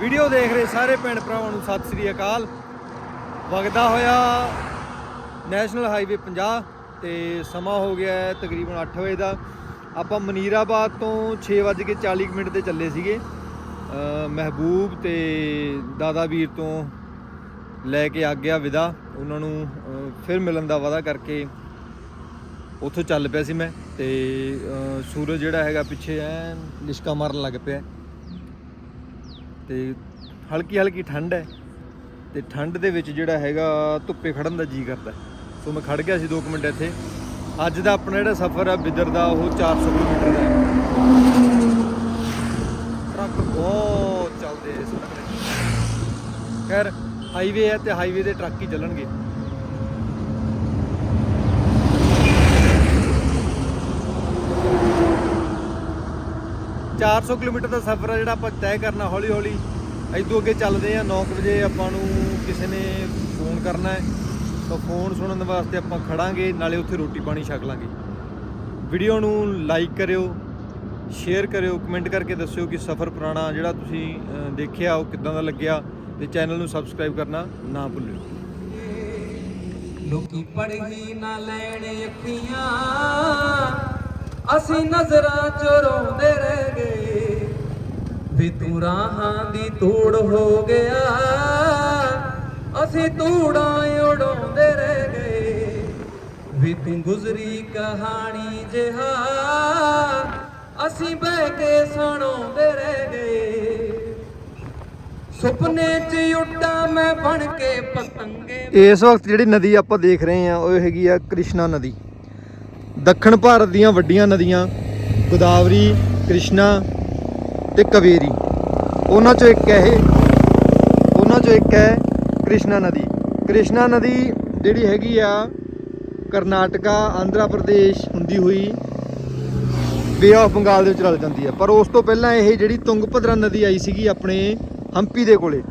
Video ਦੇਖ ਰਹੇ ਸਾਰੇ ਭੈਣ ਭਰਾਵਾਂ ਨੂੰ ਸਤਿ ਸ੍ਰੀ ਅਕਾਲ। ਵਗਦਾ ਹੋਇਆ ਨੈਸ਼ਨਲ ਹਾਈਵੇ 50 ਤੇ ਸਮਾਂ ਹੋ ਗਿਆ ਹੈ ਤਕਰੀਬਨ 8 ਵਜੇ ਦਾ। ਆਪਾਂ ਮਨੀਰਾਬਾਦ ਤੋਂ 6:40 ਮਿੰਟ ਤੇ ਚੱਲੇ ਸੀਗੇ। ਮਹਿਬੂਬ ਤੇ ਦਾਦਾ ਵੀਰ ਤੋਂ ਲੈ ਕੇ ਆ ਗਿਆ ਵਿਦਾ। ਉਹਨਾਂ ਨੂੰ ਫਿਰ ਮਿਲਣ ਦਾ ਵਾਅਦਾ ਕਰਕੇ ਉੱਥੋਂ ਚੱਲ ਪਿਆ ਸੀ ਮੈਂ ਤੇ ਸੂਰਜ ਜਿਹੜਾ ਹੈਗਾ ਪਿੱਛੇ ਐ ਲਿਸ਼ਕਾ ਮਾਰਨ ਲੱਗ ਪਿਆ। ਤੇ ਹਲਕੀ ਹਲਕੀ ਠੰਡ ਹੈ ਤੇ ਠੰਡ ਦੇ ਵਿੱਚ ਜਿਹੜਾ ਹੈਗਾ ਧੁੱਪੇ ਖੜਨ ਦਾ ਜੀ ਕਰਦਾ। ਸੋ ਮੈਂ ਖੜ ਗਿਆ ਸੀ 2 ਮਿੰਟ ਇੱਥੇ। ਅੱਜ ਦਾ ਆਪਣਾ ਜਿਹੜਾ ਸਫ਼ਰ ਹੈ ਬਿਦਰ ਦਾ, ਉਹ 400 ਕਿਲੋਮੀਟਰ ਦਾ ਹੈ। ਟਰੱਕ ਬਹੁਤ ਚੱਲਦੇ ਇਸ ਖੈਰ ਹਾਈਵੇ ਹੈ ਤੇ ਹਾਈਵੇ ਦੇ ਟਰੱਕ ਹੀ ਚੱਲਣਗੇ। ਚਾਰ ਸੌ ਕਿਲੋਮੀਟਰ ਦਾ ਸਫ਼ਰ ਆ ਜਿਹੜਾ ਆਪਾਂ ਤੈਅ ਕਰਨਾ ਹੌਲੀ ਹੌਲੀ ਇਦੋਂ ਅੱਗੇ ਚੱਲਦੇ ਆ 9 ਵਜੇ ਆਪਾਂ ਨੂੰ ਕਿਸੇ ਨੇ ਫੋਨ ਕਰਨਾ ਹੈ। ਤਾਂ ਫੋਨ ਸੁਣਨ ਵਾਸਤੇ ਆਪਾਂ ਖੜਾਂਗੇ, ਨਾਲੇ ਉੱਥੇ ਰੋਟੀ ਪਾਣੀ ਛਕ ਲਾਂਗੇ। ਵੀਡੀਓ ਨੂੰ ਲਾਈਕ ਕਰਿਓ, ਸ਼ੇਅਰ ਕਰਿਓ, ਕਮੈਂਟ ਕਰਕੇ ਦੱਸਿਓ ਕਿ ਸਫ਼ਰ ਪੁਰਾਣਾ ਜਿਹੜਾ ਤੁਸੀਂ ਦੇਖਿਆ, ਉਹ ਕਿੱਦਾਂ ਦਾ ਲੱਗਿਆ ਤੇ ਚੈਨਲ ਨੂੰ ਸਬਸਕ੍ਰਾਈਬ ਕਰਨਾ ਨਾ ਭੁੱਲਿਓ। ਲੋਕੀ ਪੜ੍ਹੀ ਨਾ ਲੈਣ ਅੱਖੀਆਂ। ਅਸੀਂ ਨਜ਼ਰਾਂ ਚ ਰੋਂਦੇ ਰਹਿ ਗਏ। ਵੀ ਤੂੰ ਰਾਹਾਂ ਦੀ ਧੂੜ ਹੋ ਗਿਆ। ਅਸੀਂ ਧੂੜਾਂ ਉਡਾਉਂਦੇ ਰਹਿ ਗਏ। ਵੀ ਤੂੰ ਗੁਜ਼ਰੀ ਕਹਾਣੀ ਜਿਹਾ। ਅਸੀਂ ਬਹਿ ਕੇ ਸੁਣਾਉਂਦੇ ਰਹਿ ਗਏ। ਸੁਪਨੇ 'ਚ ਉੱਡਾ ਮੈਂ ਬਣ ਕੇ ਪਤੰਗੇ। ਇਸ ਵਕਤ ਜਿਹੜੀ ਨਦੀ ਆਪਾਂ ਦੇਖ ਰਹੇ ਹਾਂ, ਉਹ ਹੈਗੀ ਆ ਕ੍ਰਿਸ਼ਨਾ ਨਦੀ। ਦੱਖਣ ਭਾਰਤ ਦੀਆਂ ਵੱਡੀਆਂ ਨਦੀਆਂ ਗੋਦਾਵਰੀ, ਕ੍ਰਿਸ਼ਨਾ ਤੇ ਕਵੇਰੀ। ਉਹਨਾਂ ਚੋਂ ਇੱਕ ਹੈ ਇਹ। ਉਹਨਾਂ ਚੋਂ ਇੱਕ ਹੈ ਕ੍ਰਿਸ਼ਨਾ ਨਦੀ। ਕ੍ਰਿਸ਼ਨਾ ਨਦੀ ਜਿਹੜੀ ਹੈਗੀ ਆ, ਕਰਨਾਟਕਾ, ਆਂਧਰਾ ਪ੍ਰਦੇਸ਼ ਹੁੰਦੀ ਹੋਈ ਵੇ ਆਫ ਬੰਗਾਲ ਦੇ ਵਿੱਚ ਰਲ ਜਾਂਦੀ ਹੈ ਪਰ ਉਸ ਤੋਂ ਪਹਿਲਾਂ ਇਹ ਜਿਹੜੀ ਤੁੰਗਭਦਰਾ ਨਦੀ ਆਈ ਸੀਗੀ ਆਪਣੇ ਹੰਪੀ ਦੇ ਕੋਲੇ,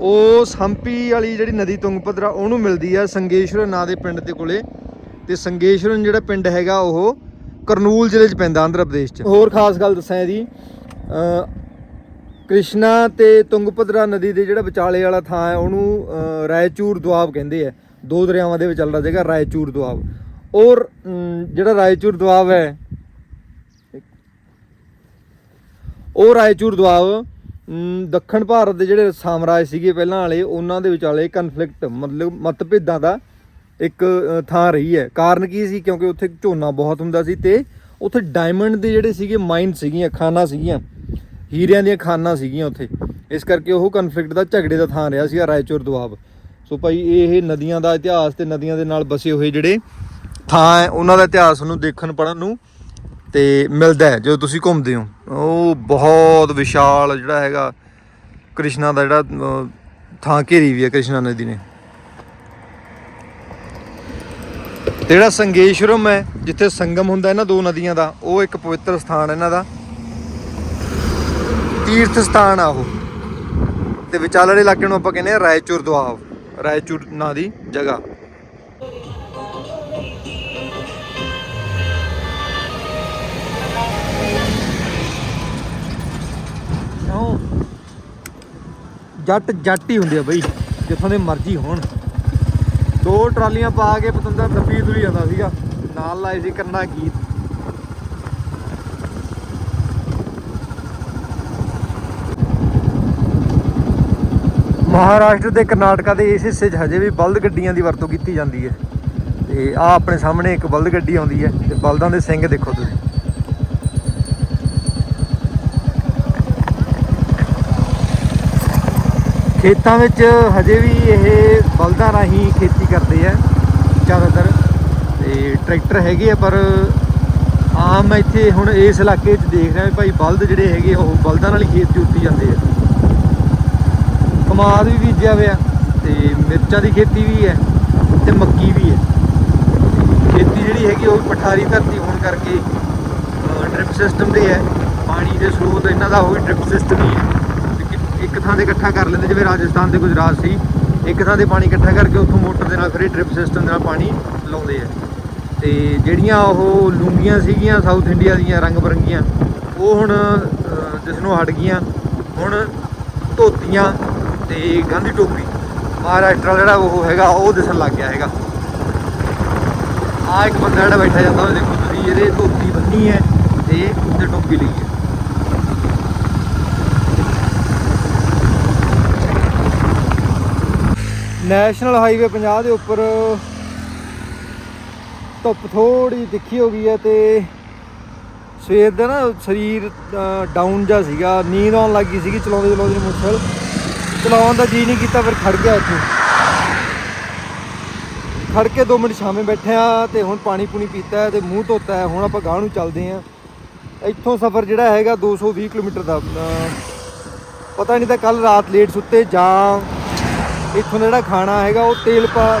ਉਸ ਹੰਪੀ ਵਾਲੀ ਜਿਹੜੀ ਨਦੀ ਤੁੰਗਭਦਰਾ ਉਹਨੂੰ ਮਿਲਦੀ ਆ, ਸੰਗੇਸ਼ਵਰ ਨਾਂ ਦੇ ਪਿੰਡ ਦੇ ਕੋਲੇ। ਤੇ ਸੰਗੇਸ਼ਵਰਨ ਜਿਹੜਾ ਪਿੰਡ ਹੈਗਾ ਉਹ ਕਰਨੂਲ ਜ਼ਿਲ੍ਹੇ 'ਚ ਪੈਂਦਾ ਆਂਧਰਾ ਪ੍ਰਦੇਸ਼ 'ਚ। ਹੋਰ ਖਾਸ ਗੱਲ ਦੱਸਾਂ ਜੀ ਕ੍ਰਿਸ਼ਨਾ ਤੇ ਤੁੰਗਭਦਰਾ ਨਦੀ ਦੇ ਜਿਹੜਾ ਵਿਚਾਲੇ ਵਾਲਾ ਥਾਂ ਹੈ, ਉਹਨੂੰ ਰਾਏਚੂਰ ਦੁਆਬ ਕਹਿੰਦੇ ਆ। ਦੋ ਦਰਿਆਵਾਂ ਦੇ ਵਿੱਚ ਚੱਲਦਾ ਜਗ੍ਹਾ ਰਾਏਚੂਰ ਦੁਆਬ। ਔਰ ਜਿਹੜਾ ਰਾਏਚੂਰ ਦੁਆਬ ਹੈ, ਉਹ ਰਾਏਚੂਰ ਦੁਆਬ ਦੱਖਣ ਭਾਰਤ ਦੇ ਜਿਹੜੇ ਸਾਮਰਾਜ ਸੀਗੇ ਪਹਿਲਾਂ ਵਾਲੇ, ਉਹਨਾਂ ਦੇ ਵਿਚਾਲੇ ਕਨਫਲਿਕਟ ਮਤਲਬ ਮਤਭੇਦਾਂ ਦਾ ਇੱਕ ਥਾਂ ਰਹੀ ਹੈ। ਕਾਰਨ ਕੀ ਸੀ? ਕਿਉਂਕਿ ਉੱਥੇ ਝੋਨਾ ਬਹੁਤ ਹੁੰਦਾ ਸੀ ਤੇ ਉੱਥੇ ਡਾਇਮੰਡ ਦੇ ਜਿਹੜੇ ਸੀਗੇ ਮਾਈਨ ਸੀਗੀਆਂ, ਖਾਨਾਂ ਸੀਗੀਆਂ। ਹੀਰਿਆਂ ਦੀਆਂ ਖਾਨਾਂ ਸੀਗੀਆਂ ਉੱਥੇ। ਇਸ ਕਰਕੇ ਉਹ ਕਨਫਲਿਕਟ ਦਾ ਝਗੜੇ ਦਾ ਥਾਂ ਰਿਹਾ ਸੀਗਾ ਰਾਏਚੂਰ ਦੁਆਬ ਸੋ ਭਾਈ, ਇਹ ਨਦੀਆਂ ਦਾ ਇਤਿਹਾਸ ਤੇ ਨਦੀਆਂ ਦੇ ਨਾਲ ਬਸੇ ਹੋਏ ਜਿਹੜੇ ਥਾਂ ਹੈ, ਉਹਨਾਂ ਦਾ ਇਤਿਹਾਸ ਨੂੰ ਦੇਖਣ ਪੜਨ ਨੂੰ ਤੇ ਮਿਲਦਾ ਹੈ, ਜਦੋਂ ਤੁਸੀਂ ਘੁੰਮਦੇ ਹੋ। ਉਹ ਬਹੁਤ ਵਿਸ਼ਾਲ ਜਿਹੜਾ ਹੈਗਾ ਕ੍ਰਿਸ਼ਨਾ ਦਾ ਜਿਹੜਾ ਥਾਂ ਘੇਰੀ ਵੀ ਹੈ ਕ੍ਰਿਸ਼ਨਾ ਨਦੀ ਨੇ ਤੇ ਜਿਹੜਾ ਸੰਗੇਸ਼ਵਰਮ ਹੈ, ਜਿੱਥੇ ਸੰਗਮ ਹੁੰਦਾ ਇਹਨਾਂ ਦੋ ਨਦੀਆਂ ਦਾ, ਉਹ ਇੱਕ ਪਵਿੱਤਰ ਸਥਾਨ ਇਹਨਾਂ ਦਾ। ਤੀਰਥ ਸਥਾਨ ਆ ਉਹ। ਤੇ ਵਿਚਾਲੜੇ ਇਲਾਕੇ ਨੂੰ ਆਪਾਂ ਕਹਿੰਦੇ ਆ ਰਾਏਚੂਰ ਦੁਆਬ ਰਾਏਚੂਰ ਨਾਂ ਦੀ ਜਗ੍ਹਾ। ਜੱਟ ਜੱਟ ਹੀ ਹੁੰਦੇ ਆ ਬਈ, ਜਿੱਥੋਂ ਦੇ ਮਰਜ਼ੀ ਹੋਣ। ਦੋ ਟਰਾਲੀਆਂ ਪਾ ਕੇ ਪਤੰਦਰ ਦੱਬੀ ਤੁਰੀ ਜਾਂਦਾ ਸੀਗਾ। ਨਾਲ ਲਾਏ ਸੀ ਕੰਨਾ ਗੀਤ। ਮਹਾਰਾਸ਼ਟਰ ਤੇ ਕਰਨਾਟਕਾ ਦੇ ਇਸ ਹਿੱਸੇ 'ਚ ਹਜੇ ਵੀ ਬਲਦ ਗੱਡੀਆਂ ਦੀ ਵਰਤੋਂ ਕੀਤੀ ਜਾਂਦੀ ਹੈ। ਤੇ ਆ ਆਪਣੇ ਸਾਹਮਣੇ ਇੱਕ ਬਲਦ ਗੱਡੀ ਆਉਂਦੀ ਹੈ ਤੇ ਬਲਦਾਂ ਦੇ ਸਿੰਘ ਦੇਖੋ ਤੁਸੀਂ। ਖੇਤਾਂ ਵਿੱਚ ਹਜੇ ਵੀ ਇਹ ਬਲਦਾਂ ਰਾਹੀਂ ਖੇਤੀ ਕਰਦੇ ਆ ਜ਼ਿਆਦਾਤਰ। ਤੇ ਟਰੈਕਟਰ ਹੈਗੇ ਆ ਪਰ ਆਮ ਇੱਥੇ ਹੁਣ ਇਸ ਇਲਾਕੇ 'ਚ ਦੇਖ ਰਿਹਾ ਵੀ ਭਾਈ ਬਲਦ ਜਿਹੜੇ ਹੈਗੇ ਆ, ਉਹ ਬਲਦਾਂ ਨਾਲ ਹੀ ਖੇਤ ਜੋਤੀ ਜਾਂਦੇ ਆ। ਕਮਾਦ ਵੀ ਬੀਜਿਆ ਹੋਇਆ ਤੇ ਮਿਰਚਾਂ ਦੀ ਖੇਤੀ ਵੀ ਹੈ ਤੇ ਮੱਕੀ ਵੀ ਹੈ। ਖੇਤੀ ਜਿਹੜੀ ਹੈਗੀ ਉਹ ਪਠਾਰੀ ਧਰਤੀ ਹੋਣ ਕਰਕੇ ਡ੍ਰਿਪ ਸਿਸਟਮ ਦੇ ਹੈ ਪਾਣੀ ਦੇ ਸਰੋਤ ਇਹਨਾਂ ਦਾ ਉਹ ਵੀ ਡ੍ਰਿਪ ਸਿਸਟਮ ਹੀ ਹੈ। ਇੱਕ ਥਾਂ ਤੇ ਇਕੱਠਾ ਕਰ ਲੈਂਦੇ, ਜਿਵੇਂ ਰਾਜਸਥਾਨ ਤੇ ਗੁਜਰਾਤ ਸੀ, ਇੱਕ ਥਾਂ ਤੇ ਪਾਣੀ ਇਕੱਠਾ ਕਰਕੇ ਉੱਥੋਂ ਮੋਟਰ ਦੇ ਨਾਲ ਫਿਰ ਡ੍ਰਿਪ ਸਿਸਟਮ ਦੇ ਨਾਲ ਪਾਣੀ ਲਾਉਂਦੇ ਆ। ਤੇ ਜਿਹੜੀਆਂ ਉਹ ਲੂੰਗੀਆਂ ਸੀਗੀਆਂ ਸਾਊਥ ਇੰਡੀਆ ਦੀਆਂ ਰੰਗ ਬਰੰਗੀਆਂ, ਉਹ ਹੁਣ ਜਿਸ ਨੂੰ ਹਟ ਗਈਆਂ, ਹੁਣ ਧੋਤੀਆਂ ਤੇ ਗਾਂਧੀ ਟੋਪੀ ਮਹਾਰਾਸ਼ਟਰ ਜਿਹੜਾ ਉਹ ਹੈਗਾ, ਉਹ ਦਿਸਣ ਲੱਗ ਗਿਆ ਹੈਗਾ। ਆ ਇੱਕ ਬੰਦਾ ਜਿਹੜਾ ਬੈਠਾ ਜਾਂਦਾ ਉਹ ਦੇਖੋ ਤੁਸੀਂ, ਇਹਦੇ ਧੋਤੀ ਬੰਨੀ ਹੈ ਤੇ ਉੱਤੇ ਟੋਪੀ ਲਈ ਹੈ। ਨੈਸ਼ਨਲ ਹਾਈਵੇ 50 ਦੇ ਉੱਪਰ ਧੁੱਪ ਥੋੜੀ ਤਿੱਖੀ ਹੋ ਗਈ ਹੈ ਤੇ ਸਵੇਰ ਦਾ ਨਾ ਸਰੀਰ ਡਾਊਨ ਜਾ ਸੀਗਾ। ਨੀਂਦ ਆਉਣ ਲੱਗੀ ਸੀਗੀ, ਚਲਾਉਂਦੇ ਚਲਾਉਂਦੇ ਮੋਟਰਸਾਈਕਲ ਚਲਾਉਣ ਦਾ ਜੀ ਨਹੀਂ ਕੀਤਾ, ਫਿਰ ਖੜ ਗਿਆ ਇੱਥੇ। ਖੜ ਕੇ 2 ਮਿੰਟ ਛਾਵੇਂ ਬੈਠਿਆ ਤੇ ਹੁਣ ਪਾਣੀ ਪੂਣੀ ਪੀਤਾ ਹੈ ਤੇ ਮੂੰਹ ਧੋਤਾ ਹੈ। ਹੁਣ ਆਪਾਂ ਗਾਂਹ ਨੂੰ ਚੱਲਦੇ ਆਂ ਇੱਥੋਂ ਸਫ਼ਰ ਜਿਹੜਾ ਹੈਗਾ 220 ਕਿਲੋਮੀਟਰ ਦਾ। ਪਤਾ ਨਹੀਂ ਤਾਂ ਕੱਲ ਰਾਤ ਲੇਟ ਸੁੱਤੇ ਜਾਂ ਇੱਥੋਂ ਦਾ ਜਿਹੜਾ ਖਾਣਾ ਹੈਗਾ ਉਹ ਤੇਲ ਪਾ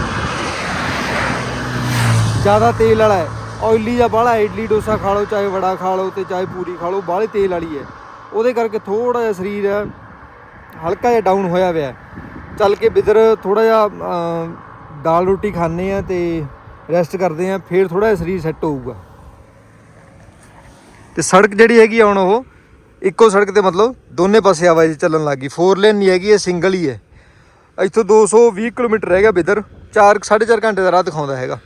ਜ਼ਿਆਦਾ ਤੇਲ ਵਾਲਾ ਹੈ। ਆਇਲੀ ਜਾਂ ਬਾਹਲਾ ਇਡਲੀ, ਡੋਸਾ ਖਾ ਲਓ, ਚਾਹੇ ਵੜਾ ਖਾ ਲਓ ਤੇ ਚਾਹੇ ਪੂਰੀ ਖਾ ਲਓ, ਬਾਹਲੇ ਤੇਲ ਵਾਲੀ ਹੈ। ਉਹਦੇ ਕਰਕੇ ਥੋੜਾ ਜਿਹਾ ਸਰੀਰ ਹਲਕਾ ਜਿਹਾ ਡਾਊਨ ਹੋਇਆ ਹੋਇਆ ਚੱਲ ਕੇ ਬਿਦਰ ਥੋੜਾ ਜਿਹਾ ਦਾਲ ਰੋਟੀ ਖਾਣੇ ਆ ਤੇ ਰੈਸਟ ਕਰਦੇ ਆ ਫਿਰ ਥੋੜਾ ਜਿਹਾ ਸਰੀਰ ਸੈੱਟ ਹੋਊਗਾ। ਤੇ ਸੜਕ ਜਿਹੜੀ ਹੈਗੀ ਆ ਹੁਣ ਉਹ, ਇੱਕੋ ਸੜਕ ਤੇ ਮਤਲਬ ਦੋਨੇ ਪਾਸੇ ਆਵਾਜਾਈ ਚੱਲਣ ਲੱਗੀ ਫੋਰ ਲੇਨ ਨਹੀਂ ਹੈਗੀ, ਇਹ ਸਿੰਗਲ ਹੀ ਹੈ। ਇੱਥੋਂ 220 ਕਿਲੋਮੀਟਰ ਰਹਿ ਗਿਆ ਬਿਦਰ। 4 4.5 ਘੰਟੇ ਦਾ ਰਾਹ ਦਿਖਾਉਂਦਾ ਹੈਗਾ।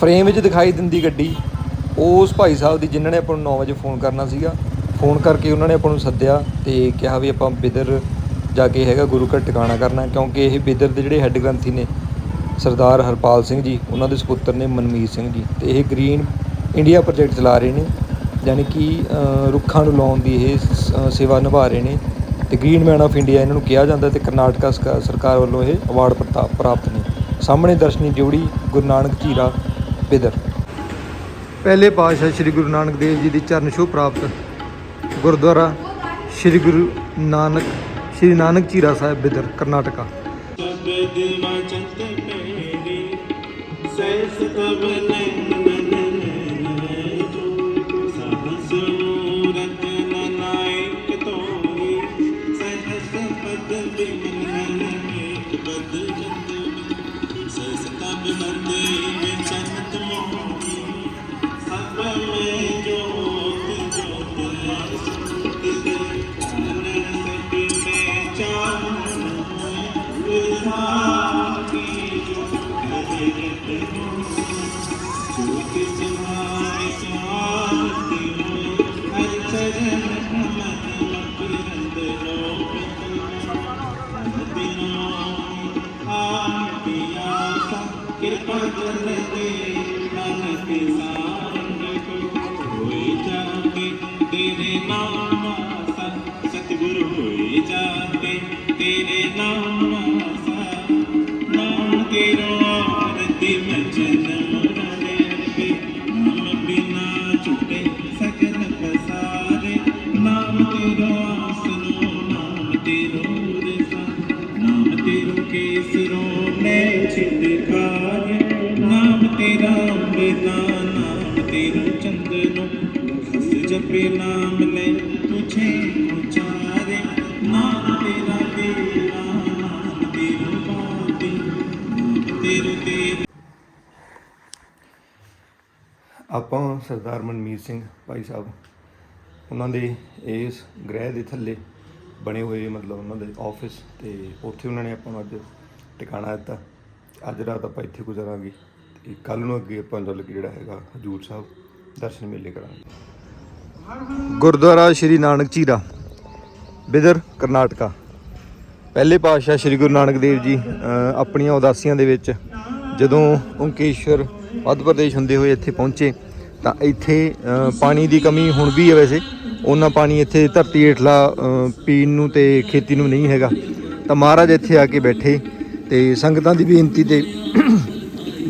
ਫਰੇਮ ਵਿੱਚ ਦਿਖਾਈ ਦਿੰਦੀ ਗੱਡੀ, ਉਸ ਭਾਈ ਸਾਹਿਬ ਦੀ ਜਿਨ੍ਹਾਂ ਨੇ ਆਪਾਂ ਨੂੰ 9 ਵਜੇ ਫੋਨ ਕਰਨਾ ਸੀਗਾ। ਫੋਨ ਕਰਕੇ ਉਹਨਾਂ ਨੇ ਆਪਾਂ ਨੂੰ ਸੱਦਿਆ ਤੇ ਕਿਹਾ ਵੀ ਆਪਾਂ ਬਿਦਰ ਜਾ ਕੇ ਹੈਗਾ ਗੁਰੂ ਘਰ ਟਿਕਾਣਾ ਕਰਨਾ, ਕਿਉਂਕਿ ਇਹ ਬਿਦਰ ਦੇ ਜਿਹੜੇ ਹੈੱਡ ਗ੍ਰੰਥੀ ਨੇ, ਸਰਦਾਰ ਹਰਪਾਲ ਸਿੰਘ ਜੀ, ਉਹਨਾਂ ਦੇ ਸੁਪੁੱਤਰ ਨੇ ਮਨਮੀਤ ਸਿੰਘ ਜੀ। ਤੇ ਇਹ ਗ੍ਰੀਨ ਇੰਡੀਆ ਪ੍ਰੋਜੈਕਟ ਚਲਾ ਰਹੇ ਨੇ, ਯਾਨੀ ਕਿ ਰੁੱਖਾਂ ਨੂੰ ਲਾਉਣ ਦੀ ਇਹ ਸ- ਸੇਵਾ ਨਿਭਾ ਰਹੇ ਨੇ। ਤੇ ਗ੍ਰੀਨ ਮੈਨ ਆਫ ਇੰਡੀਆ ਇਹਨਾਂ ਨੂੰ ਕਿਹਾ ਜਾਂਦਾ ਤੇ ਕਰਨਾਟਕਾ ਸਰਕਾ- ਸਰਕਾਰ ਵੱਲੋਂ ਇਹ ਅਵਾਰਡ ਪ੍ਰਤਾ- ਪ੍ਰਾਪਤ ਨੇ ਸਾਹਮਣੇ ਦਰਸ਼ਨੀ ਡਿਊੜੀ ਗੁਰੂ ਨਾਨਕ ਝੀਰਾ ਬਿਦਰ। ਪਹਿਲੇ ਪਾਤਸ਼ਾਹ ਸ੍ਰੀ ਗੁਰੂ ਨਾਨਕ ਦੇਵ ਜੀ ਦੀ ਚਰਨ ਛੋਹ ਪ੍ਰਾਪਤ। ਗੁਰਦੁਆਰਾ ਸ੍ਰੀ ਗੁਰੂ ਨਾਨਕ ਸ੍ਰੀ ਨਾਨਕ ਝੀਰਾ ਸਾਹਿਬ ਬਿਦਰ ਕਰਨਾਟਕਾ ਸ਼ਬਦ ਵਚਨ ਮੇਰੀ ਸੈਸ ਤਬ ਨੈਣ ਨੈਣ ਕਿਰਪਾ ਕਰ ਦੇ ਨਾਨਕ ਤੇਰਾ ਚੰਦਨੋ ਹਸ ਜਪੇ ਨਾਮ ਲੈ ਤੁਝੇ ਉਚਾਰੇ। ਨਾਮ ਤੇਰਾ ਤੇਰਾ, ਨਾਮ ਤੇਰਾ ਬਾਤੀ ਨਾਮ ਤੇਰਾ ਆਪਾਂ ਸਰਦਾਰ ਮਨਮੀਤ ਸਿੰਘ ਭਾਈ ਸਾਹਿਬ, ਉਹਨਾਂ ਦੇ ਇਸ ਗ੍ਰਹਿ ਦੇ ਥੱਲੇ ਬਣੇ ਹੋਏ ਮਤਲਬ ਉਹਨਾਂ ਦੇ ਆਫਿਸ ਤੇ ਉੱਥੇ ਉਹਨਾਂ ਨੇ ਆਪਾਂ ਨੂੰ ਅੱਜ ਟਿਕਾਣਾ ਦਿੱਤਾ। ਅੱਜ ਰਾਤ ਆਪਾਂ ਇੱਥੇ ਗੁਜ਼ਾਰਾਂਗੇ ਤੇ ਕੱਲ ਨੂੰ ਅੱਗੇ ਆਪਾਂ ਚੱਲ ਕੇ ਜਿਹੜਾ ਹੈਗਾ ਹਜੂਰ ਸਾਹਿਬ ਦਰਸ਼ਨ ਮੇਲੇ ਕਰਾਂਗੇ। ਗੁਰਦੁਆਰਾ ਸ਼੍ਰੀ ਨਾਨਕ ਝੀਰਾ ਬਿਦਰ, ਕਰਨਾਟਕਾ। ਪਹਿਲੇ ਪਾਤਸ਼ਾਹ ਸ੍ਰੀ ਗੁਰੂ ਨਾਨਕ ਦੇਵ ਜੀ ਆਪਣੀਆਂ ਉਦਾਸੀਆਂ ਦੇ ਵਿੱਚ ਜਦੋਂ ਓੰਕੇਸ਼ਵਰ ਮੱਧ ਪ੍ਰਦੇਸ਼ ਹੁੰਦੇ ਹੋਏ ਇੱਥੇ ਪਹੁੰਚੇ, ਤਾਂ ਇੱਥੇ ਪਾਣੀ ਦੀ ਕਮੀ ਹੁਣ ਵੀ ਹੈ ਵੈਸੇ। ਉਹਨਾਂ ਪਾਣੀ ਇੱਥੇ ਧਰਤੀ ਹੇਠਲਾ ਪੀਣ ਨੂੰ ਤੇ ਖੇਤੀ ਨੂੰ ਨਹੀਂ ਹੈਗਾ। ਤਾਂ ਮਹਾਰਾਜ ਇੱਥੇ ਆ ਕੇ ਬੈਠੇ ਤੇ ਸੰਗਤਾਂ ਦੀ ਬੇਨਤੀ ਤੇ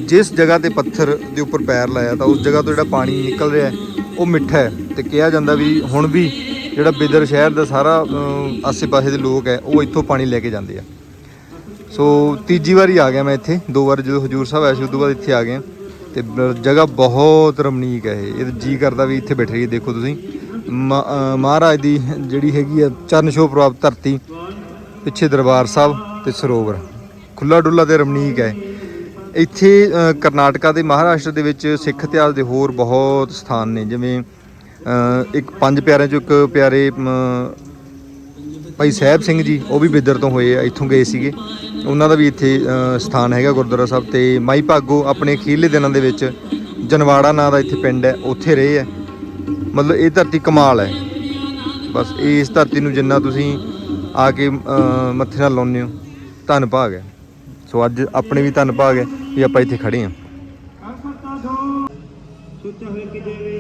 ਜਿਸ ਜਗ੍ਹਾ ਤੇ ਪੱਥਰ ਦੇ ਉੱਪਰ ਪੈਰ ਲਾਇਆ ਤਾਂ ਉਸ ਜਗ੍ਹਾ ਤੋਂ ਜਿਹੜਾ ਪਾਣੀ ਨਿਕਲ ਰਿਹਾ ਉਹ ਮਿੱਠਾ ਹੈ। ਤੇ ਕਿਹਾ ਜਾਂਦਾ ਵੀ ਹੁਣ ਵੀ ਜਿਹੜਾ ਬਿਦਰ ਸ਼ਹਿਰ ਦਾ ਸਾਰਾ ਅ, ਆਸੇ-ਪਾਸੇ ਦੇ ਲੋਕ ਹੈ ਉਹ ਇੱਥੋਂ ਪਾਣੀ ਲੈ ਕੇ ਜਾਂਦੇ ਆ। ਸੋ ਤੀਜੀ ਵਾਰੀ ਆ ਗਿਆ ਮੈਂ ਇੱਥੇ ਦੋ ਵਾਰ ਜਦੋਂ ਹਜੂਰ ਸਾਹਿਬ ਆਇਆ ਸੀ ਉਦੋਂ ਬਾਅਦ ਇੱਥੇ ਆ ਗਿਆ ਤੇ ਜਗ੍ਹਾ ਬਹੁਤ ਰਮਣੀਕ ਹੈ ਇਹ। ਇਹ ਜੀ ਕਰਦਾ ਵੀ ਇੱਥੇ ਬੈਠ ਰਹੀਏ ਦੇਖੋ ਤੁਸੀਂ। ਮਾ- ਮਹਾਰਾਜ ਦੀ ਜਿਹੜੀ ਹੈਗੀ ਆ ਚਰਨ ਛੋਹ ਪ੍ਰਾਪਤ ਧਰਤੀ ਪਿੱਛੇ ਦਰਬਾਰ ਸਾਹਿਬ ਤੇ ਸਰੋਵਰ। ਖੁੱਲਾ ਡੁੱਲਾ ਤੇ ਰਮਣੀਕ ਹੈ। ਇੱਥੇ ਕਰਨਾਟਕਾ ਤੇ ਮਹਾਰਾਸ਼ਟਰ ਦੇ ਵਿੱਚ ਸਿੱਖ ਇਤਿਹਾਸ ਦੇ ਹੋਰ ਬਹੁਤ ਸਥਾਨ ਨੇ, ਜਿਵੇਂ ਇੱਕ ਪੰਜ ਪਿਆਰਿਆਂ ਚੋਂ ਇੱਕ ਪਿਆਰੇ ਭਾਈ ਸਾਹਿਬ ਸਿੰਘ ਜੀ, ਉਹ ਵੀ ਬਿੱਦਰ ਤੋਂ ਹੋਏ ਆ, ਇੱਥੋਂ ਗਏ ਸੀਗੇ। ਉਹਨਾਂ ਦਾ ਵੀ ਇੱਥੇ ਸਥਾਨ ਹੈਗਾ ਗੁਰਦੁਆਰਾ ਸਾਹਿਬ ਤੇ ਮਾਈ ਭਾਗੋ ਆਪਣੇ ਅਖੀਰਲੇ ਦਿਨਾਂ ਦੇ ਵਿੱਚ ਜਨਵਾੜਾ ਨਾਂ ਦਾ ਇੱਥੇ ਪਿੰਡ ਹੈ, ਉੱਥੇ ਰਹੇ ਆ ਮਤਲਬ ਇਹ ਧਰਤੀ ਕਮਾਲ ਹੈ। ਬਸ ਇਸ ਧਰਤੀ ਨੂੰ ਜਿੰਨਾ ਤੁਸੀਂ ਆ ਕੇ ਮੱਥੇ ਨਾਲ ਲਾਉਂਦੇ ਹੋ, ਧੰਨ ਭਾਗ ਹੈ। ਸੋ ਅੱਜ ਆਪਣੇ ਵੀ ਧੰਨ ਭਾਗ ਹੈ ਵੀ ਆਪਾਂ ਇੱਥੇ ਖੜੇ ਹਾਂ। ਸੋਚਾ ਹੋਏ ਕਿ ਦੇਵੇ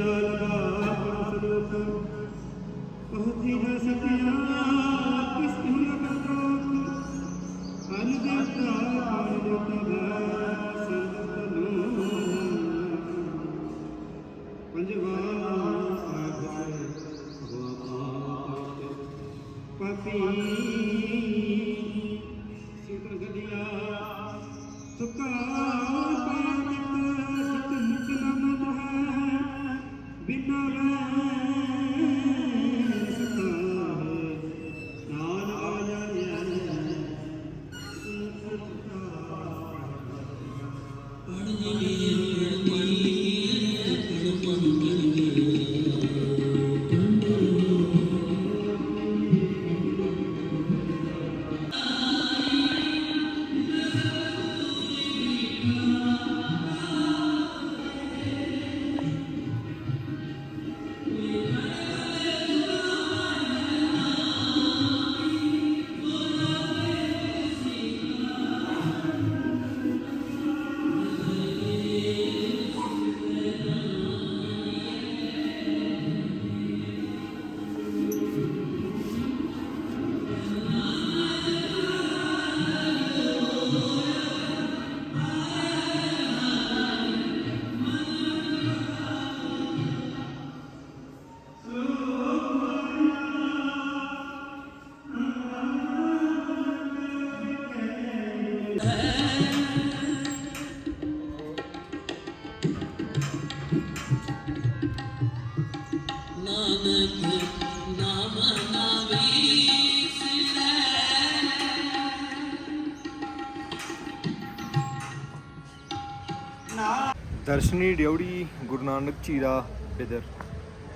ਦਰਸ਼ਨੀ ਡਿਉੜੀ ਗੁਰੂ ਨਾਨਕ ਚੀਰਾ ਬਿਦਰ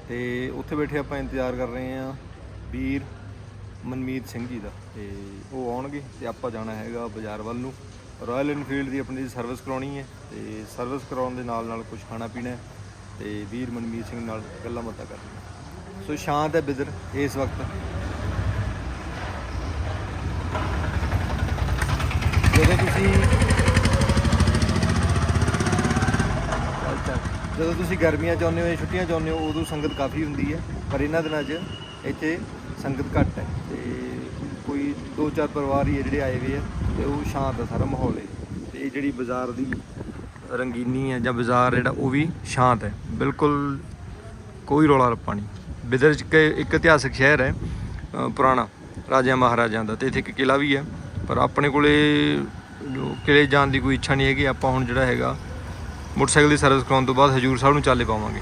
ਤੇ ਉੱਥੇ ਬੈਠੇ ਆਪਾਂ ਇੰਤਜ਼ਾਰ ਕਰ ਰਹੇ ਹਾਂ ਵੀਰ ਮਨਮੀਤ ਸਿੰਘ ਜੀ ਦਾ। ਤੇ ਉਹ ਆਉਣਗੇ ਤੇ ਆਪਾਂ ਜਾਣਾ ਹੈਗਾ ਬਾਜ਼ਾਰ ਵੱਲ ਨੂੰ। ਰਾਇਲ ਇਨਫੀਲਡ ਦੀ ਆਪਣੀ ਸਰਵਿਸ ਕਰਾਉਣੀ ਹੈ ਤੇ ਸਰਵਿਸ ਕਰਾਉਣ ਦੇ ਨਾਲ ਨਾਲ ਕੁਝ ਖਾਣਾ ਪੀਣਾ ਹੈ ਤੇ ਵੀਰ ਮਨਮੀਤ ਸਿੰਘ ਨਾਲ ਗੱਲਾਂ ਬਾਤਾਂ ਕਰਨੀਆਂ ਸੋ ਸ਼ਾਂਤ ਹੈ ਬਿਦਰ ਇਸ ਵਕਤ। ਜਦੋਂ ਤੁਸੀਂ ਜਦੋਂ ਤੁਸੀਂ ਗਰਮੀਆਂ ਚ ਆਉਂਦੇ ਹੋ ਜਾਂ ਛੁੱਟੀਆਂ ਚ ਆਉਂਦੇ ਹੋ, ਉਦੋਂ ਸੰਗਤ ਕਾਫੀ ਹੁੰਦੀ ਹੈ। ਪਰ ਇਹਨਾਂ ਦਿਨਾਂ 'ਚ ਇੱਥੇ ਸੰਗਤ ਘੱਟ ਹੈ ਤੇ ਕੋਈ ਦੋ ਚਾਰ ਪਰਿਵਾਰ ਹੀ ਹੈ ਜਿਹੜੇ ਆਏ ਹੋਏ ਆ ਤੇ ਉਹ ਸ਼ਾਂਤ ਆ ਸਾਰਾ ਮਾਹੌਲ ਹੈ। ਤੇ ਇਹ ਜਿਹੜੀ ਬਾਜ਼ਾਰ ਦੀ ਰੰਗੀਨੀ ਹੈ ਜਾਂ ਬਾਜ਼ਾਰ ਜਿਹੜਾ ਉਹ ਵੀ ਸ਼ਾਂਤ ਹੈ। ਬਿਲਕੁਲ ਕੋਈ ਰੌਲਾ ਰੱਪਾ ਨਹੀਂ। ਬਿਦਰ ਚ ਇੱਕ- ਇੱਕ ਇਤਿਹਾਸਕ ਸ਼ਹਿਰ ਹੈ ਪੁਰਾਣਾ, ਰਾਜਿਆਂ ਮਹਾਰਾਜਿਆਂ ਦਾ ਤੇ ਇੱਥੇ ਇੱਕ ਕਿਲਾ ਵੀ ਹੈ। ਪਰ ਆਪਣੇ ਕੋਲੇ ਜੋ ਕਿਲੇ ਜਾਣ ਦੀ ਕੋਈ ਇੱਛਾ ਨਹੀਂ ਹੈਗੀ। ਆਪਾਂ ਹੁਣ ਜਿਹੜਾ ਹੈਗਾ ਮੋਟਰਸਾਈਕਲ ਦੀ ਸਰਵਿਸ ਕਰਾਉਣ ਤੋਂ ਬਾਅਦ ਹਜੂਰ ਸਾਹਿਬ ਨੂੰ ਚਾਲੇ ਪਾਵਾਂਗੇ।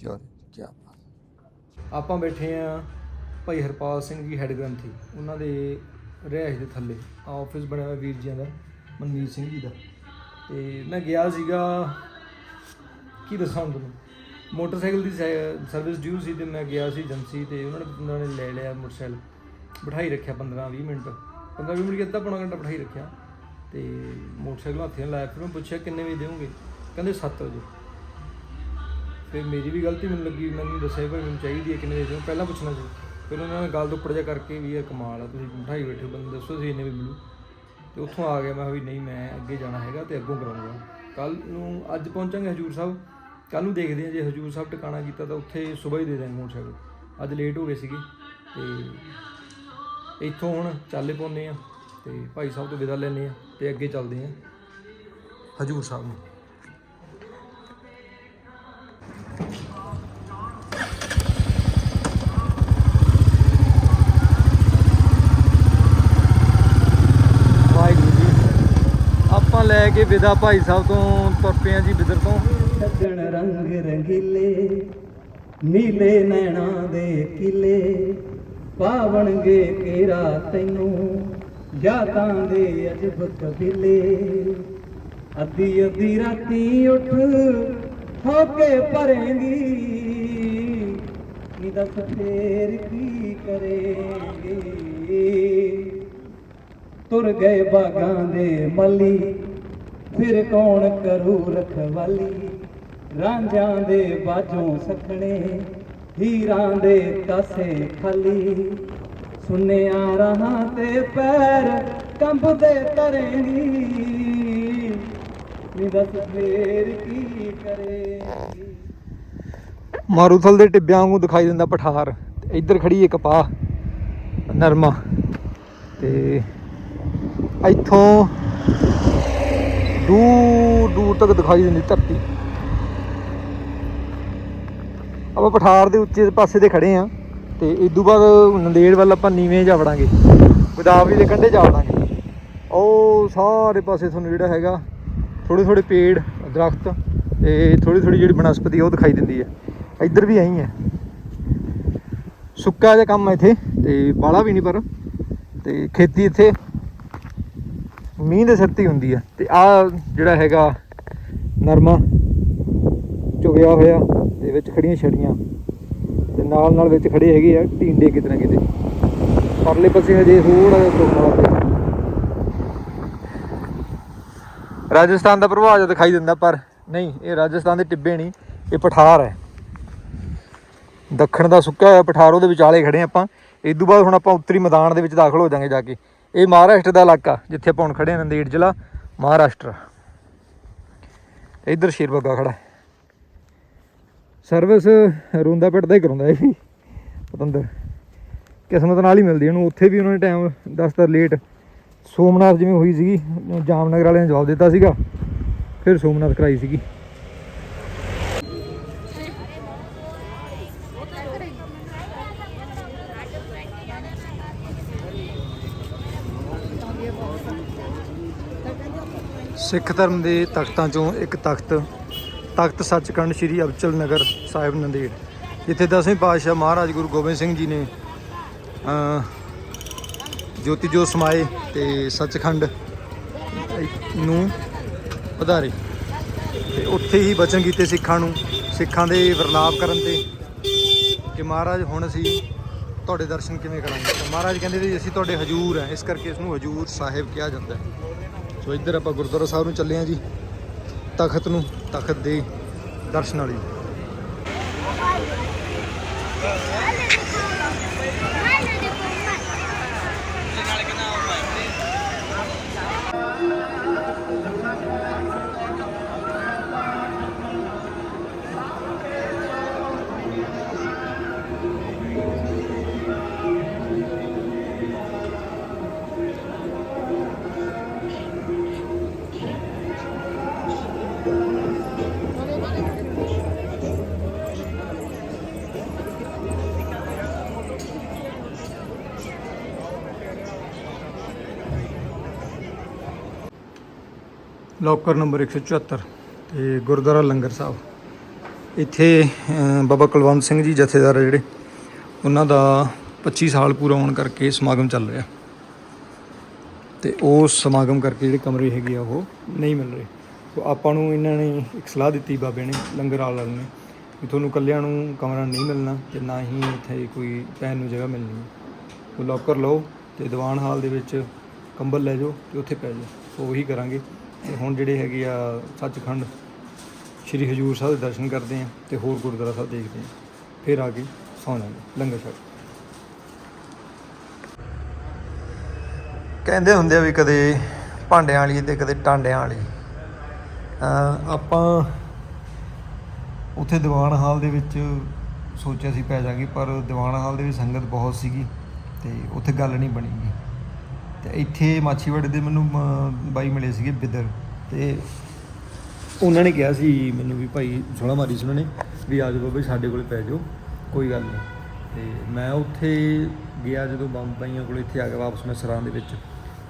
ਚਲ ਕੀ ਆਪਾਂ ਬੈਠੇ ਆ ਭਾਈ ਹਰਪਾਲ ਸਿੰਘ ਜੀ ਹੈੱਡ ਗ੍ਰੰਥੀ ਉਹਨਾਂ ਦੇ ਰਿਹਾਇਸ਼ ਦੇ ਥੱਲੇ। ਆਫਿਸ ਬਣਿਆ ਹੋਇਆ ਵੀਰ ਜੀਆਂ ਦਾ, ਮਨਮੀਤ ਸਿੰਘ ਜੀ ਦਾ। ਤੇ ਮੈਂ ਗਿਆ ਸੀਗਾ, ਕੀ ਦੱਸਾਂ ਹੁਣ ਤੁਹਾਨੂੰ? ਮੋਟਰਸਾਈਕਲ ਦੀ ਸਰਵਿਸ ਡਿਊ ਸੀ ਤੇ ਮੈਂ ਗਿਆ ਸੀ ਏਜੰਸੀ ਤੇ। ਉਹਨਾਂ ਨੇ ਉਹਨਾਂ ਨੇ ਲੈ ਲਿਆ ਮੋਟਰਸਾਈਕਲ। ਬਿਠਾਈ ਰੱਖਿਆ 15 20 ਮਿੰਟ। 15 20 ਮਿੰਟ ਕੀ ਅੱਧਾ ਪੌਣਾ ਘੰਟਾ ਬਿਠਾਈ ਰੱਖਿਆ। ਤੇ ਮੋਟਰਸਾਈਕਲ ਹੱਥੇ ਨਾਲ ਲਾਇਆ। ਫਿਰ ਮੈਂ ਪੁੱਛਿਆ, ਕਿੰਨੇ ਵਜੇ ਦੇਵੋਗੇ? ਕਹਿੰਦੇ 7 ਵਜੇ। ਫਿਰ ਮੇਰੀ ਵੀ ਗਲਤੀ ਮੈਨੂੰ ਲੱਗੀ ਮੈਨੂੰ ਦੱਸਿਆ ਭਾਈ ਮੈਨੂੰ ਚਾਹੀਦੀ ਹੈ ਕਿੰਨੇ ਦੇ ਦਿਓ ਪਹਿਲਾਂ ਪੁੱਛਣਾ ਸੀ। ਫਿਰ ਉਹਨਾਂ ਨੇ ਗੱਲ ਤੋਂ ਉੱਪਰ ਜਾ ਕਰਕੇ ਵੀ ਇਹ ਕਮਾਲ ਆ ਤੁਸੀਂ ਬਿਠਾਈ ਬੈਠੇ ਹੋ, ਬੰਦੇ ਦੱਸੋ ਸੀ ਇੰਨੇ ਵੀ ਮੈਨੂੰ ਤੇ ਉੱਥੋਂ ਆ ਗਿਆ ਮੈਂ ਕਿਹਾ ਵੀ ਨਹੀਂ ਮੈਂ ਅੱਗੇ ਜਾਣਾ ਹੈਗਾ ਤੇ ਅੱਗੋਂ ਕਰਾਂਗਾ ਕੱਲ ਨੂੰ ਅੱਜ ਪਹੁੰਚਾਂਗੇ ਹਜੂਰ ਸਾਹਿਬ। ਕੱਲ ਨੂੰ ਦੇਖਦੇ ਹਾਂ ਜੇ ਹਜੂਰ ਸਾਹਿਬ ਟਿਕਾਣਾ ਕੀਤਾ ਤਾਂ ਉੱਥੇ ਸਵੇਰ ਹੀ ਦੇ ਦਾਂਗੇ ਮੋਟਰਸਾਈਕਲ ਅੱਜ ਲੇਟ ਹੋ ਗਏ ਸੀਗੇ ਤੇ ਇੱਥੋਂ ਹੁਣ ਚਾਲੇ ਪਾਉਂਦੇ ਆ ਤੇ ਭਾਈ ਸਾਹਿਬ ਤੋਂ ਵਿਦਾ ਲੈਂਦੇ ਆ ਤੇ ਅੱਗੇ ਚੱਲਦੇ ਆ ਹਜੂਰ ਸਾਹਿਬ ਨੂੰ ਵਾਹਿਗੁਰੂ ਜੀ ਆਪਾਂ ਲੈ ਕੇ ਵਿਦਾ ਭਾਈ ਸਾਹਿਬ ਤੋਂ ਤੁਰ ਪਏ ਜੀ ਬਿਦਰ ਤੋਂ। ਸੱਜਣ ਰੰਗ ਰੰਗੀਲੇ, ਨੀਲੇ ਨੈਣਾ ਦੇ ਕਿਲੇ। ਪਾਵਣਗੇ ਕੇਰਾ ਤੈਨੂੰ, ਜਾਤਾਂ ਦੇ ਅਜਬ ਕਬੀਲੇ। ਅੱਧੀ ਅੱਧੀ ਰਾਤੀ ਉੱਠ ਹੋ ਕੇ ਭਰੇਂਗੀ। ਨੀ ਦੱਸ ਫੇਰ ਕੀ ਕਰੇਂਗੀ? ਤੁਰ ਗਏ ਬਾਗਾਂ ਦੇ ਮੱਲੀ ਫਿਰ ਕੌਣ ਕਰੂ ਰਖਵਾਲੀ? ਰਾਂਝਾਂ ਦੇ ਬਾਜੋਂ ਸਖਣੇ ਹੀਰਾਂ ਦੇ ਕਾਸੇ ਖਾਲੀ। ਸੁਨਿਆ ਰਹਾਂ ਤੇ ਪੈਰ ਕੰਬਦੇ ਤਰੇਂਗੀ ਨੀ ਦੱਸ ਫੇਰ ਕੀ ਕਰੇ ਮਾਰੂਥਲ ਦੇ ਟਿੱਬਿਆਂ ਵਾਂਗੂ ਦਿਖਾਈ ਦਿੰਦਾ ਪਠਾਰ। ਤੇ ਇੱਧਰ ਖੜੀ ਇੱਕ ਪਾ, ਨਰਮਾ। ਤੇ ਇੱਥੋਂ ਦੂਰ ਦੂਰ ਤੱਕ ਦਿਖਾਈ ਦਿੰਦੀ ਧਰਤੀ। ਆਪਾਂ ਪਠਾਰ ਦੇ ਉੱਚੇ ਪਾਸੇ ਤੇ ਖੜੇ ਆ ਤੇ ਇਸ ਤੋਂ ਬਾਅਦ ਨੰਦੇੜ ਵੱਲ ਆਪਾਂ ਨੀਵੇਂ ਜਾ ਵੜਾਂਗੇ। ਗੋਦਾਵਰੀ ਦੇ ਕੰਢੇ ਜਾ ਵੜਾਂਗੇ। ਉਹ ਸਾਰੇ ਪਾਸੇ ਤੁਹਾਨੂੰ ਜਿਹੜਾ ਹੈਗਾ ਥੋੜੇ ਥੋੜੇ ਪੇੜ, ਦਰਖਤ ਤੇ ਥੋੜੀ ਥੋੜੀ ਜਿਹੜੀ ਬਨਸਪਤੀ ਉਹ ਦਿਖਾਈ ਦਿੰਦੀ ਹੈ। ਇੱਧਰ ਵੀ ਐਂ ਹੈ। ਸੁੱਕਾ ਜਿਹਾ ਕੰਮ ਹੈ ਇੱਥੇ ਤੇ ਬਾਲਾ ਵੀ ਨਹੀਂ ਪਰ ਤੇ ਖੇਤੀ ਇੱਥੇ ਮੀਂਹ ਦੇ ਸਿਰ ਤੇ ਹੁੰਦੀ ਹੈ ਤੇ ਆ ਜਿਹੜਾ ਹੈਗਾ ਨਰਮਾ ਚੁਗਿਆ ਹੋਇਆ ਤੇ ਵਿੱਚ ਖੜੀਆਂ ਛੜੀਆਂ। ਤੇ ਨਾਲ ਨਾਲ ਵਿੱਚ ਖੜੇ ਹੈਗੇ ਆ ਟੀਂਡੇ ਕਿਤੇ ਨਾ ਕਿਤੇ। ਪਰਲੇ ਪਾਸੇ ਹਜੇ ਥੋੜਾ ਜਿਹਾ ਪਿਆ। ਰਾਜਸਥਾਨ ਦਾ ਪ੍ਰਭਾਵ ਜਿਹਾ ਦਿਖਾਈ ਦਿੰਦਾ, ਪਰ ਨਹੀਂ, ਇਹ ਰਾਜਸਥਾਨ ਦੇ ਟਿੱਬੇ ਨਹੀਂ, ਇਹ ਪਠਾਰ ਹੈ। ਦੱਖਣ ਦਾ ਸੁੱਕਾ ਹੋਇਆ ਪਠਾਰ, ਉਹਦੇ ਵਿਚਾਲੇ ਖੜੇ ਆਪਾਂ। ਇਸ ਤੋਂ ਬਾਅਦ ਹੁਣ ਆਪਾਂ ਉੱਤਰੀ ਮੈਦਾਨ ਦੇ ਵਿੱਚ ਦਾਖਲ ਹੋ ਜਾਾਂਗੇ ਜਾ ਕੇ। ਇਹ ਮਹਾਰਾਸ਼ਟਰ ਦਾ ਇਲਾਕਾ, ਜਿੱਥੇ ਆਪਾਂ ਹੁਣ ਖੜੇ ਹਾਂ, ਨੰਦੇੜ ਜ਼ਿਲ੍ਹਾ, ਮਹਾਰਾਸ਼ਟਰ। ਇੱਧਰ ਸ਼ੇਰ ਬੱਗਾ ਖੜਾ ਹੈ। ਸਰਵਿਸ ਰੋਂਦਾ ਪਿੱਟਦਾ ਹੀ ਕਰਾਉਂਦਾ ਇਹ ਵੀ, ਪਤੰਦਰ। ਕਿਸਮਤ ਨਾਲ ਹੀ ਮਿਲਦੀ ਇਹਨੂੰ ਉੱਥੇ ਵੀ ਉਹਨਾਂ ਨੇ ਟਾਈਮ ਦੱਸਤਾ ਲੇਟ ਸੋਮਨਾਥ ਜਿਵੇਂ ਹੋਈ ਸੀਗੀ, ਜਾਮਨਗਰ ਵਾਲਿਆਂ ਨੇ ਜਵਾਬ ਦਿੱਤਾ ਸੀਗਾ, ਫਿਰ ਸੋਮਨਾਥ ਕਰਾਈ ਸੀਗੀ। ਸਿੱਖ ਧਰਮ ਦੇ ਤਖਤਾਂ ਚੋਂ ਇੱਕ ਤਖਤ ਤਖਤ ਸੱਚਖੰਡ ਸ੍ਰੀ ਅਬਚਲ ਨਗਰ ਸਾਹਿਬ ਨੰਦੇੜ, ਜਿੱਥੇ ਦਸਵੇਂ ਪਾਤਸ਼ਾਹ ਮਹਾਰਾਜ ਗੁਰੂ ਗੋਬਿੰਦ ਸਿੰਘ ਜੀ ਨੇ ਜੋਤੀ ਜੋਤ ਸਮਾਏ ਤੇ ਸੱਚਖੰਡ ਨੂੰ ਵਧਾਰੇ ਤੇ ਉੱਥੇ ਹੀ ਬਚਨ ਕੀਤੇ ਸਿੱਖਾਂ ਨੂੰ, ਸਿੱਖਾਂ ਦੇ ਵਰਲਾਪ ਕਰਨ ਤੇ ਕਿ ਮਹਾਰਾਜ ਹੁਣ ਅਸੀਂ ਤੁਹਾਡੇ ਦਰਸ਼ਨ ਕਿਵੇਂ ਕਰਾਂਗੇ? ਮਹਾਰਾਜ ਕਹਿੰਦੇ ਵੀ ਅਸੀਂ ਤੁਹਾਡੇ ਹਜੂਰ ਹਾਂ ਇਸ ਕਰਕੇ ਇਸ ਨੂੰ ਹਜੂਰ ਸਾਹਿਬ ਕਿਹਾ ਜਾਂਦਾ ਹੈ। ਸੋ ਇੱਧਰ ਆਪਾਂ ਗੁਰਦੁਆਰਾ ਸਾਹਿਬ ਨੂੰ ਚੱਲੇ ਹਾਂ ਜੀ, ਤਖਤ ਨੂੰ, ਤਖਤ ਦੇ ਦਰਸ਼ਨ ਵਾਲੀ। ਲੋਕਰ ਨੰਬਰ 174 ਤੇ ਗੁਰਦੁਆਰਾ ਲੰਗਰ ਸਾਹਿਬ। ਇੱਥੇ ਬਾਬਾ ਕੁਲਵੰਤ ਸਿੰਘ ਜੀ ਜਥੇਦਾਰ ਆ ਜਿਹੜੇ, ਉਹਨਾਂ ਦਾ 25 ਸਾਲ ਪੂਰਾ ਹੋਣ ਕਰਕੇ ਸਮਾਗਮ ਚੱਲ ਰਿਹਾ। ਤੇ ਉਹ ਸਮਾਗਮ ਕਰਕੇ ਜਿਹੜੇ ਕਮਰੇ ਹੈਗੇ ਆ, ਉਹ ਨਹੀਂ ਮਿਲ ਰਹੇ। ਸੋ ਆਪਾਂ ਨੂੰ ਇਹਨਾਂ ਨੇ ਇੱਕ ਸਲਾਹ ਦਿੱਤੀ ਬਾਬੇ ਨੇ, ਲੰਗਰ ਵਾਲਿਆਂ ਨੇ, ਵੀ ਤੁਹਾਨੂੰ ਇਕੱਲਿਆਂ ਨੂੰ ਕਮਰਾ ਨਹੀਂ ਮਿਲਣਾ ਤੇ ਨਾ ਹੀ ਇੱਥੇ ਕੋਈ ਪੈਣ ਨੂੰ ਜਗ੍ਹਾ ਮਿਲਣੀ। ਹੈ ਲੋਕਰ ਲਓ ਤੇ ਦੀਵਾਨ ਹਾਲ ਦੇ ਵਿੱਚ ਕੰਬਲ ਲੈ ਜਾਓ ਤੇ ਉੱਥੇ ਪੈ ਜਾਓ। ਸੋ ਉਹੀ ਕਰਾਂਗੇ। ਤੇ ਹੁਣ ਜਿਹੜੇ ਹੈਗੇ ਆ ਸੱਚਖੰਡ, ਸ਼੍ਰੀ ਹਜੂਰ ਸਾਹਿਬ ਦੇ ਦਰਸ਼ਨ ਕਰਦੇ ਆ ਤੇ ਹੋਰ ਗੁਰਦੁਆਰਾ ਸਾਹਿਬ ਦੇਖਦੇ ਆ। ਫਿਰ ਆ ਕੇ ਸੌਂ ਜਾਂਦੇ ਲੰਗਰ ਛਕ। ਕਹਿੰਦੇ ਹੁੰਦੇ ਆ ਵੀ ਕਦੇ ਭਾਂਡਿਆਂ ਵਾਲੀ ਤੇ ਕਦੇ ਟਾਂਡਿਆਂ ਵਾਲੀ। ਆਪਾਂ ਉੱਥੇ ਦੀਵਾਨ ਹਾਲ ਦੇ ਵਿੱਚ ਸੋਚਿਆ ਸੀ ਪੈ ਜਾਗੇ, ਪਰ ਦੀਵਾਨ ਹਾਲ ਦੇ ਵਿੱਚ ਸੰਗਤ ਬਹੁਤ ਸੀਗੀ ਤੇ ਉੱਥੇ ਗੱਲ ਨਹੀਂ ਬਣੀ। ਤੇ ਇੱਥੇ ਮਾਛੀਵਾੜੇ ਦੇ ਮੈਨੂੰ ਅਮ, ਬਾਈ ਮਿਲੇ ਸੀਗੇ ਬਿੱਦਰ ਤੇ ਉਹਨਾਂ ਨੇ ਕਿਹਾ ਸੀ ਮੈਨੂੰ ਵੀ ਭਾਈ ਸੋਹਣਾ ਮਾਰੀ ਸੀ ਉਹਨਾਂ ਨੇ ਵੀ ਆ ਜਾਓ ਬਾਬਾ ਸਾਡੇ ਕੋਲ ਪੈ ਜਾਓ ਕੋਈ ਗੱਲ ਨਹੀਂ ਤੇ ਮੈਂ ਉੱਥੇ ਗਿਆ ਜਦੋਂ ਬੰਬਾਈਆਂ ਕੋਲ ਇੱਥੇ ਆ ਗਿਆ ਵਾਪਸ ਮੈਂ ਸਰਾਂ ਦੇ ਵਿੱਚ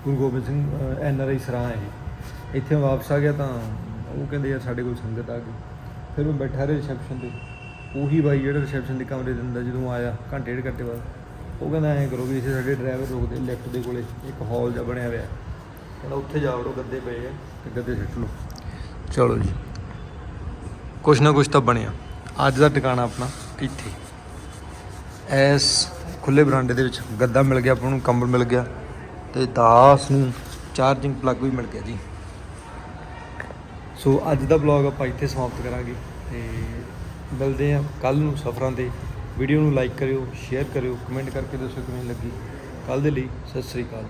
Guru Gobind Singh N R I ਸਰਾਂ ਹੈ ਇਹ। ਇੱਥੇ ਮੈਂ ਵਾਪਸ ਆ ਗਿਆ ਤਾਂ ਉਹ ਕਹਿੰਦੇ ਯਾਰ ਸਾਡੇ ਕੋਲ ਸੰਗਤ ਆ ਗਈ ਫਿਰ ਮੈਂ ਬੈਠਾ ਰਿਹਾ ਰਿਸੈਪਸ਼ਨ ਤੇ ਉਹੀ ਬਾਈ ਜਿਹੜਾ ਰਿਸੈਪਸ਼ਨ ਦੇ ਕਮਰੇ ਦੇ ਅੰਦਰ ਜਦੋਂ ਆਇਆ ਘੰਟੇ ਡੇਢ ਘੰਟੇ ਬਾਅਦ ਉਹ ਕਹਿੰਦਾ ਐਂ ਕਰੋ ਵੀ ਇੱਥੇ ਸਾਡੇ ਡਰਾਈਵਰ ਰੋਕਦੇ ਲੈਫਟ ਦੇ ਕੋਲੇ ਇੱਕ ਹਾਲ ਜਿਹਾ ਬਣਿਆ ਹੋਇਆ। ਕਹਿੰਦਾ ਉੱਥੇ ਜਾ ਵੜੋ, ਗੱਦੇ ਪਏ ਆ ਤੇ ਗੱਦੇ ਸਿੱਟ ਲਓ। ਚਲੋ ਜੀ। ਕੁਛ ਨਾ ਕੁਛ ਤਾਂ ਬਣਿਆ। ਅੱਜ ਦਾ ਟਿਕਾਣਾ ਆਪਣਾ ਇੱਥੇ। ਐਸ ਖੁੱਲੇ ਬਰਾਂਡੇ ਦੇ ਵਿੱਚ ਗੱਦਾ ਮਿਲ ਗਿਆ, ਆਪਾਂ ਨੂੰ ਕੰਬਲ ਮਿਲ ਗਿਆ ਤੇ ਦਾਸ ਨੂੰ ਚਾਰਜਿੰਗ ਪਲੱਗ ਵੀ ਮਿਲ ਗਿਆ ਜੀ। ਸੋ ਅੱਜ ਦਾ ਬਲੌਗ ਆਪਾਂ ਇੱਥੇ ਸਮਾਪਤ ਕਰਾਂਗੇ ਤੇ ਮਿਲਦੇ ਹਾਂ ਕੱਲ ਨੂੰ ਸਫ਼ਰਾਂ ਤੇ। ਵੀਡੀਓ ਨੂੰ ਲਾਈਕ ਕਰਿਓ, ਸ਼ੇਅਰ ਕਰਿਓ, ਕਮੈਂਟ ਕਰਕੇ ਦੱਸੋ ਕਿਵੇਂ ਲੱਗੀ। ਕੱਲ ਦੇ ਲਈ ਸਤਿ ਸ੍ਰੀ ਅਕਾਲ।